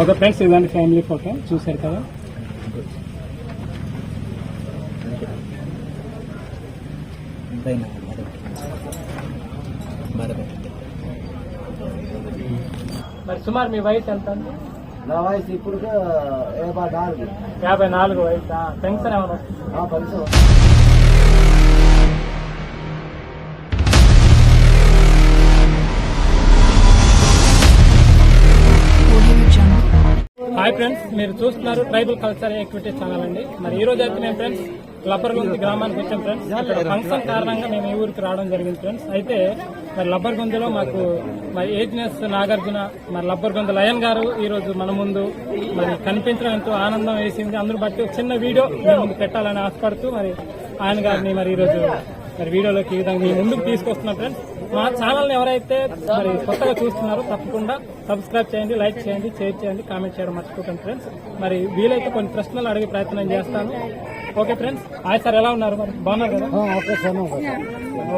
Okay friends ఇదండి family photo చూశారు కదా మరి సుమారు మీ వయసు ఎంత అండి? నా వయసు ఇప్పుడు యాభై నాలుగు. యాభై నాలుగు వయసు? పెన్షన్ ఏమైనా వస్తుంది? హాయ్ ఫ్రెండ్స్ మీరు చూస్తున్నారు ట్రైబల్ కల్చర్ యాక్టివిటీ ఛానల్ అండి. మరి ఈ రోజు అయితే మేము ఫ్రెండ్స్ లబ్బర్గొంది గ్రామానికి వచ్చాం ఫ్రెండ్స్ ఇక్కడ ఫంక్షన్ కారణంగా మేము ఈ ఊరికి రావడం జరిగింది ఫ్రెండ్స్ అయితే మరి లబ్బర్గొందిలో మాకు మరి ఏజ్నెస్ నాగార్జున మరి లబ్బర్గొంద లయన్ గారు ఈ రోజు మన ముందు మరి కనిపించడం ఎంతో ఆనందం వేసింది. అందరూ బట్టి ఒక చిన్న వీడియో మీ ముందు పెట్టాలని ఆశపడుతూ మరి ఆయన గారిని మరి ఈ రోజు మరి వీడియోలోకి ఈ విధంగా మీ ముందుకు తీసుకొస్తున్నాం ఫ్రెండ్స్ మా ఛానల్ని ఎవరైతే మరి కొత్తగా చూస్తున్నారో తప్పకుండా సబ్స్క్రైబ్ చేయండి లైక్ చేయండి షేర్ చేయండి కామెంట్ చేయడం మర్చిపోకండి ఫ్రెండ్స్. మరి వీలైతే కొన్ని ప్రశ్నలు అడిగే ప్రయత్నం చేస్తాను. ఓకే ఫ్రెండ్స్ హాయ్ సార్ ఎలా ఉన్నారు? మరి బాగున్నారు కదా? ఓకే సార్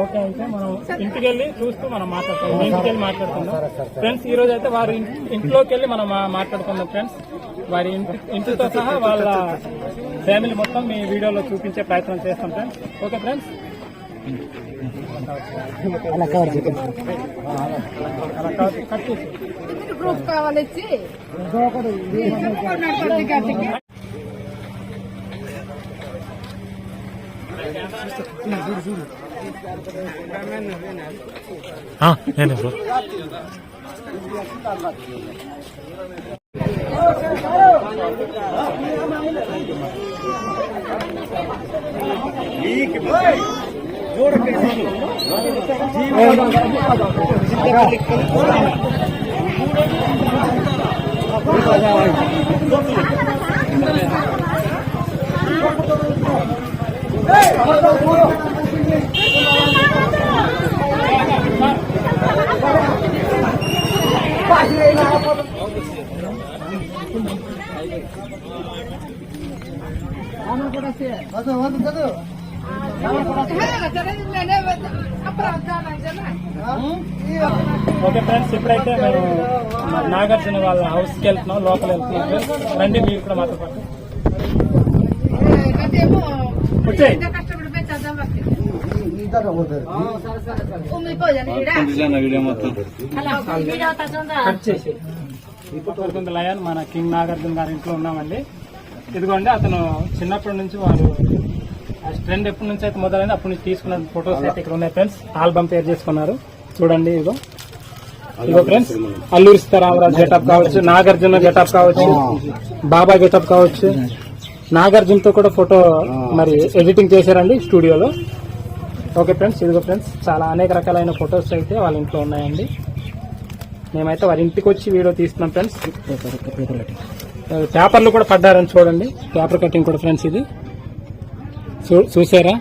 ఓకే అయితే మనం ఇంటికి వెళ్ళి చూస్తూ మనం మాట్లాడుకుందాం. ఇంటికి వెళ్ళి మాట్లాడుకుందాం ఫ్రెండ్స్ ఈ రోజు అయితే వారి ఇంటి- ఇంట్లోకి వెళ్ళి మనం మాట్లాడుకుందాం ఫ్రెండ్స్. వారి ఇంటి ఇంటితో సహా వాళ్ళ ఫ్యామిలీ మొత్తం మీ వీడియోలో చూపించే ప్రయత్నం చేస్తాం ఫ్రెండ్స్. Okay friends? అలా కవర్ అలా కాదు, కట్ আমার কথা আছে কথা কথা কথা ఓకే ఫ్రెండ్స్ ఇప్పుడైతే మేము నాగార్జున వాళ్ళ హౌస్కి వెళ్తున్నాం లోపల వెళ్తున్నాం. రండి మీరు కూడా మాతో పాటు. కట్ చేసి. లయన్ మన కింగ్ నాగార్జున గారి ఇంట్లో ఉన్నామండి. ఇదిగోండి అతను చిన్నప్పటి నుంచి వారు ట్రెండ్ ఎప్పటి నుంచి అయితే మొదలైంది అప్పటి నుంచి తీసుకున్న ఫొటోస్ అయితే ఇక్కడ ఉన్నాయి ఫ్రెండ్స్ ఆల్బమ్ పేరు చేసుకున్నారు. చూడండి ఇదిగో. ఇదిగో ఫ్రెండ్స్ అల్లూరి సీతారామరాజు గెటప్ కావచ్చు నాగార్జున గెటప్ కావచ్చు బాబా గెటప్ కావచ్చు. నాగార్జున తో కూడా ఫోటో మరి ఎడిటింగ్ చేశారండి స్టూడియోలో. ఓకే ఫ్రెండ్స్ ఇదిగో ఫ్రెండ్స్ చాలా అనేక రకాలైన ఫొటోస్ అయితే వాళ్ళ ఇంట్లో ఉన్నాయండి. మేమైతే వారి ఇంటికి వచ్చి వీడియో తీస్తున్నాం ఫ్రెండ్స్ పేపర్లు కూడా పడ్డారని చూడండి. పేపర్ కటింగ్ కూడా ఫ్రెండ్స్ ఇది. చూసారా?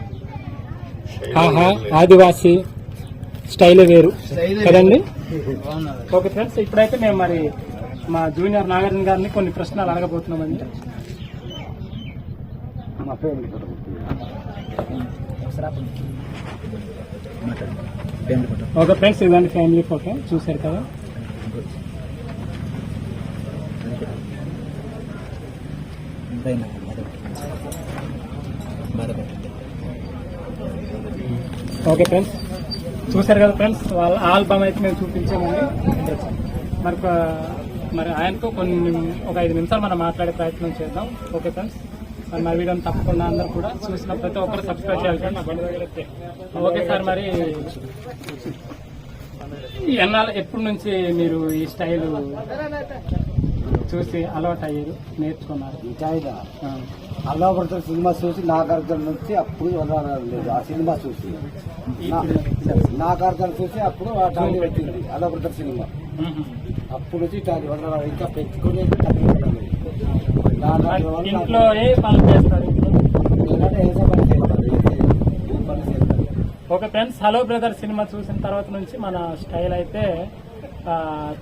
ఆహా ఆదివాసి స్టైల్ వేరు. కదండి? ఓకే ఫ్రెండ్స్ ఇప్పుడైతే మేము మరి మా జూనియర్ నాగార్జున గారిని కొన్ని ప్రశ్నలు అడగబోతున్నామండి. ఓకే ఫ్రెండ్స్ ఇదండి ఫ్యామిలీ ఫోటో చూసారు కదా? ఓకే ఫ్రెండ్స్ చూసారు కదా ఫ్రెండ్స్ వాళ్ళ ఆల్బమ్ అయితే మేము చూపించామండి. మరి మరి ఆయనకు కొన్ని ఒక ఐదు నిమిషాలు మనం మాట్లాడే ప్రయత్నం చేద్దాం. ఓకే ఫ్రెండ్స్ మరి మా వీడియోని తప్పకుండా అందరూ కూడా చూసిన ప్రతి ఒక్కరు సబ్స్క్రైబ్ చేయాలి ఫ్రెండ్స్ ఓకే సార్ మరి ఎన్నాళ్ళు ఎప్పటి నుంచి మీరు ఈ స్టైల్ చూసి అలవాటు అయ్యారు నేర్చుకున్నారు. ఇంకా ఆ. అల్లాపడతారు సినిమా చూసి నాగార్జున నుంచి అప్పుడు లేదు. ఆ సినిమా చూసి. నా- చూసి అప్పుడు ఆ టాలీ పెట్టింది అల్లాపడతారు సినిమా. మ్మ్. అప్పుడు నుంచి టాలీ వదలడం ఇంకా పెంచుకుని ఇంట్లో ఏ పనులు చేస్తారు okay friends hello brother cinema చూసిన తర్వాత నుంచి మన స్టైల్ అయితే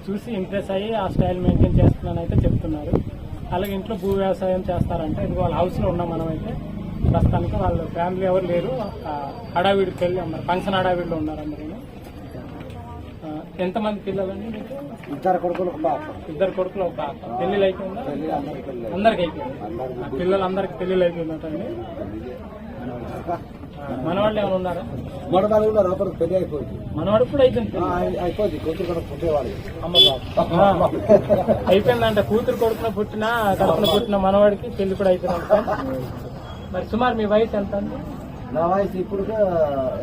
చూసి ఇంప్రెస్ అయ్యి ఆ స్టైల్ మెయింటైన్ చేస్తున్నాను అయితే చెప్తున్నారు. అలాగే ఇంట్లో భూ వ్యవసాయం చేస్తారంటే ఇది వాళ్ళ హౌస్లో ఉన్నాం మనం అయితే ప్రస్తుతానికి వాళ్ళ ఫ్యామిలీ ఎవరు లేరు. హడావిడికి వెళ్ళి ఉన్నారు. ఫంక్షన్ హడావిడిలో ఉన్నారు అందరూ. ఎంతమంది పిల్లలండి మీకు? ఇద్దరు కొడుకులు ఇద్దరు కొడుకులు ఒక అయిపోయిందా పెళ్ళి అందరికి పెళ్ళి అందరికి అయిపోయింది అందరికి ఆ పిల్లలందరికి పెళ్ళిళ్ళు అయిపోయిందంటండి మనవాళ్ళు ఏమైనా ఉన్నారా? మొడమలు ఉన్నారు ఒకరికి పెళ్ళి అయిపోయింది. మనవాడు కూడా అయిపోయింది అయిపోయింది. కూతురు కూడా పుట్టేవాడు అయిపోయిందంట. కూతురు కొడుకున పుట్టిన కడుపున పుట్టిన మనవాడికి పెళ్ళి కూడా అయిపోయిందంట మరి సుమారు మీ వయసు ఎంత అండి? నా వయసు ఇప్పుడు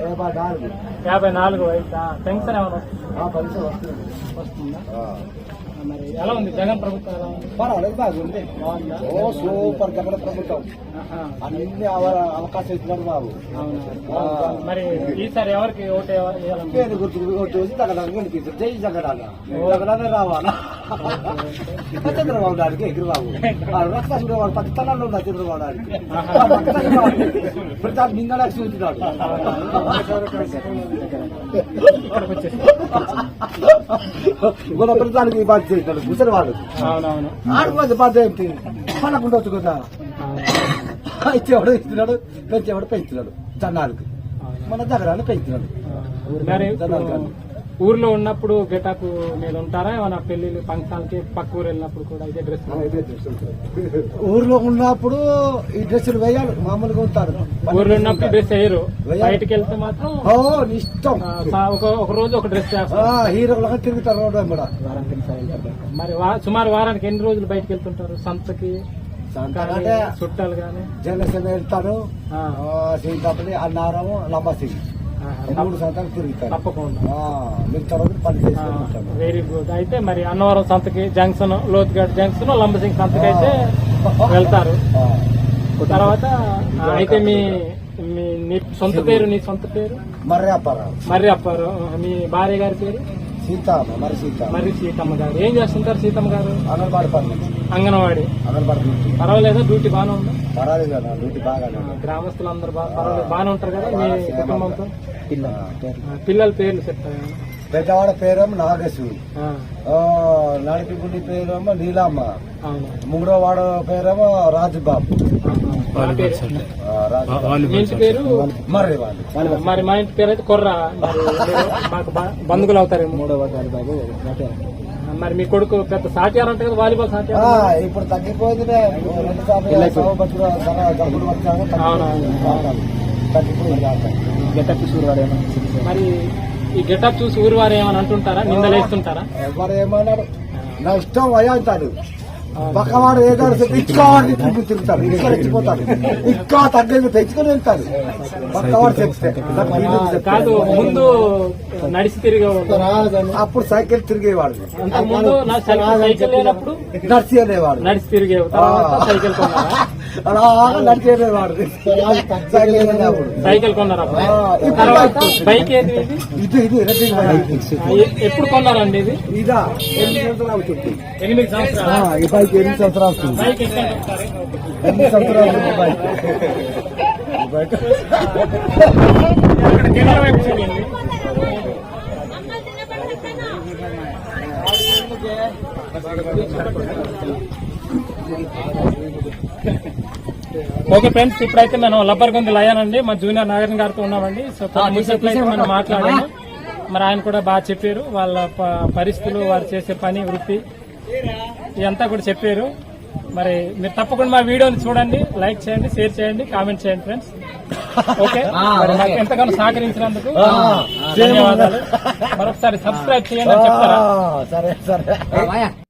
ఏమా నాలుగు. యాభై నాలుగు వయసు? పెన్షన్ ఏమైనా పరీక్ష వస్తుంది. వస్తుందా. మరి ఎలా ఉంది? జగన్ ప్రభుత్వం ఎలా ఉంది? పర్వాలేదు బాగుంది. ఓ సూపర్ జగన్ ప్రభుత్వం. అన్ని అవ- అవకాశం ఇచ్చినారు బాబు. మరి ఈసారి ఎవరికి ఓటు? పేరు గుర్తు వచ్చి జగన్ గెలిపించారు జై జగడాల జగడానే రావాలా? చంద్రబాబు నాయుడుకి ఎగిరిబాబు రక్షకుడు వాడు పాకిస్తాన్లో ఉన్నారు చంద్రబాబు ఇప్పుడు దాన్ని మింగడానికి చూస్తున్నాడు. మన ప్రధానికి బాధ్యత చేస్తాడు ముసలివాడు అవునవును. ఆడుకోవచ్చు బాధ్యత ఏంటి? పడకుండా కదా. ఇచ్చేవాడు ఇస్తున్నాడు? పెంచేవాడు పెంచుతున్నాడు. జన్నాలకు మన జగడాన్ని పెంచుతున్నాడు. ఇప్పుడు ఊర్లో ఉన్నప్పుడు గెటప్ మీద ఉంటారా? ఏమైనా పెళ్ళిళ్ళు ఫంక్షన్కి పక్క ఊరు వెళ్ళినప్పుడు కూడా ఇదే డ్రెస్ ఊర్లో ఉన్నప్పుడు ఈ డ్రెస్సులు వేయాలి మామూలుగా ఉంటారు. ఊర్లో ఉన్నప్పుడు డ్రెస్ వేయరు. బయటికి వెళ్తే మాత్రం ఇష్టం. ఒక రోజు ఒక డ్రెస్ హీరోలుగా తిరుగుతారు రోడ్డు కూడా మరి సుమారు వారానికి ఎన్ని రోజులు బయటకు వెళ్తుంటారు? సంతకి చుట్టాలు కానీ? జనసేన వెళ్తారు. ఆ, సీతాపల్లి అన్నారము లంబసింగ్. మూడు సంవత్సరాలు తిరుగుతారు. తప్పకుండా. పని వెరీ గుడ్ అయితే మరి అన్నవరం సంతకి జంక్షన్ లోతుగడ్ జంక్షన్ లంబసింగ్ సంతకి అయితే వెళ్తారు. తర్వాత అయితే మీ మీ సొంత పేరు నీ సొంత పేరు? మర్రి అప్పారావు మర్రి అప్పారు మీ భార్య గారి పేరు? సీతామ మరి సీతామ మర్రి సీతమ్మ గారు. ఏం చేస్తుంటారు సీతమ్మ గారు? అంగన్వాడి పని అంగన్వాడి. అంగన్వాడి పర్వాలేదా? డ్యూటీ బాగానే ఉందా? పర్వాలేదు కదా డ్యూటీ బాగానే ఆ, గ్రామస్తులు అందరు బా- పర్వాలేదు. బాగానే ఉంటారు కదా మీ కుటుంబంతో? పిల్లల. పేర్లు చెప్తారు పెద్దవాడ పేరేమో నాగేశ్వరి ఆ, నడిపి గుడి పేరేమో నీలమ్మ. మూడో వాడ పేరేమో రాజుబాబు. మా పేరు. ఆ, రాజుబాబు. మీ ఇంటి పేరు? మర్రి వాళ్ళు. మరి మా ఇంటి పేరు అయితే కొర్ర. మరి మీరు మాకు బ- బంధువులు అవుతారేమో. మూడో వాడు బాబు మరి మీ కొడుకు పెద్ద సాటియార్ అంటే కదా వాలీబాల్ ఆ, సాటియార్ ఇప్పుడు. తగ్గిపోయింది. గెటప్ మరి ఈ గెటప్ చూసి ఊరు వారు ఏమని అంటుంటారా? నిందలేస్తుంటారా? ఎవరు ఏమన్నాడు నా ఇష్టం అయ్యా అంటాడు పక్కవాడు ఏదాడు ఇచ్చుకోవాలని తిరిగి తిరుగుతాడు ఇక్కడ ఇచ్చిపోతాడు ఇంకా తగ్గదు తెచ్చుకొని వెళ్తాడు పక్కవాడు చెప్తే. కాదు ముందు నడిచి తిరిగే అప్పుడు సైకిల్ తిరిగేవాడు. నడిచి అనేవాడు నడిచి ఆ. సైకిల్ అలా అనేవాడు సైకిల్ కొన్నారా బైక్. ఏది ఇది? ఇది ఎలక్ట్రిక్ బైక్. ఎప్పుడు కొన్నారండి ఇది? ఇదా ఎనిమిది సంవత్సరాలు అవుతుంది. ఎనిమిది ఆ, సంవత్సరాలు ఈ బైక్ ఎనిమిది సంవత్సరాలు అవుతుంది? ఎనిమిది సంవత్సరాలు అవుతుంది ఈ బైక్. ఈ బైక్ అక్కడ కెమెరా వైపు చూడండి. ఓకే ఫ్రెండ్స్ ఇప్పుడైతే మనం లబ్బర్ గొంతులు అయ్యానండి మా జూనియర్ నాగరిన్ గారితో ఉన్నామండి. సో అయితే మనం మాట్లాడాము మరి ఆయన కూడా బాగా చెప్పారు. వాళ్ళ పరిస్థితులు వారు చేసే పని వృత్తి ఇదంతా కూడా చెప్పారు. మరి మీరు తప్పకుండా మా వీడియోని చూడండి లైక్ చేయండి షేర్ చేయండి కామెంట్ చేయండి ఫ్రెండ్స్. ఓకే? మరి నాకు ఎంతగానో సహకరించినందుకు ధన్యవాదాలు. మరొకసారి సబ్స్క్రైబ్ చేయండి చెప్తారా? సరే సరే.